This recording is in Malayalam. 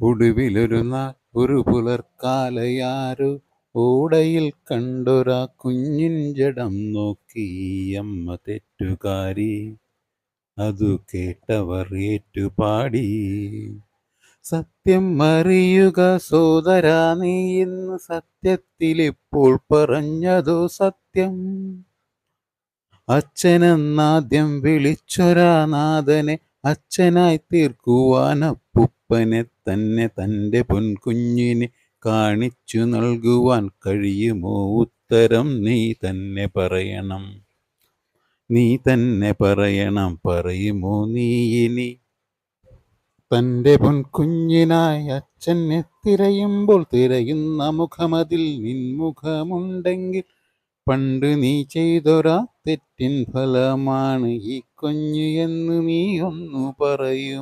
ഒടുവിലൊരു നാൾ ഒരു പുലർക്കാലയാരോ ഓടയിൽ കണ്ടൊരാ കുഞ്ഞിൻ ജടം നോക്കി അമ്മ തെറ്റുകാരി അതു കേട്ടവർ ഏറ്റുപാടി. സത്യം അറിയുക സോദര നീ ഇന്ന് സത്യത്തിലിപ്പോൾ പറഞ്ഞതോ സത്യം. അച്ഛനെന്നാദ്യം വിളിച്ചൊരാ നാഥനെ അച്ഛനായി തീർക്കുവാൻ അപ്പുപ്പനെ തന്നെ തന്റെ പൊൻകുഞ്ഞിനെ കാണിച്ചു നൽകുവാൻ കഴിയുമോ? ഉത്തരം നീ തന്നെ പറയണം. നീ തന്നെ പറയണം. പറയുമോ നീ ഇനി? തന്റെ പൊൻകുഞ്ഞിനായി അച്ഛനെ തിരയുമ്പോൾ തിരയുന്ന മുഖമതിൽ നിൻമുഖമുണ്ടെങ്കിൽ പണ്ട് നീ ചെയ്തൊരാ തെറ്റിൻ ഫലമാണ് ഈ കുഞ്ഞു എന്ന് നീ ഒന്നു പറയും